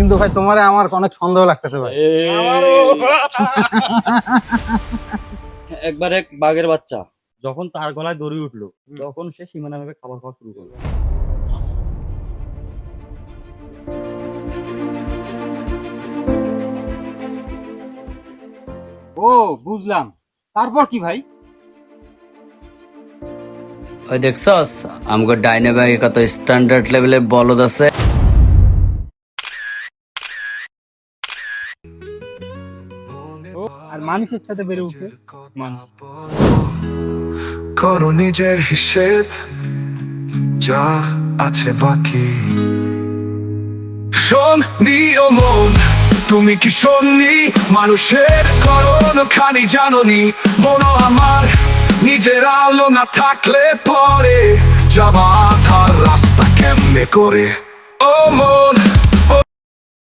কিন্তু ভাই তোমারে আমার অনেক সন্দেহ লাগতেছে ভাই। একবার এক বাঘের বাচ্চা যখন তার গলায় দড়ি উঠল তখন সে সীমানা ভেবে খাবার খাওয়া শুরু করল। ও বুঝলাম। তারপর কি ভাই? ওই দেখছস? আমগো ডাইনে ব্যাগে কত স্ট্যান্ডার্ড লেভেলের বলদ আছে। আর মানুষের সাথে বেড়ে উঠে। করো নিজের হিসেব, যা আছে বাকি। নিয়মন তুমি কি শোননি? মানুষের করণ খানি জাননি। মন আমার নিজের আলো না থাকলে পরে যাবা রাস্তা কেমনে করে? ও মন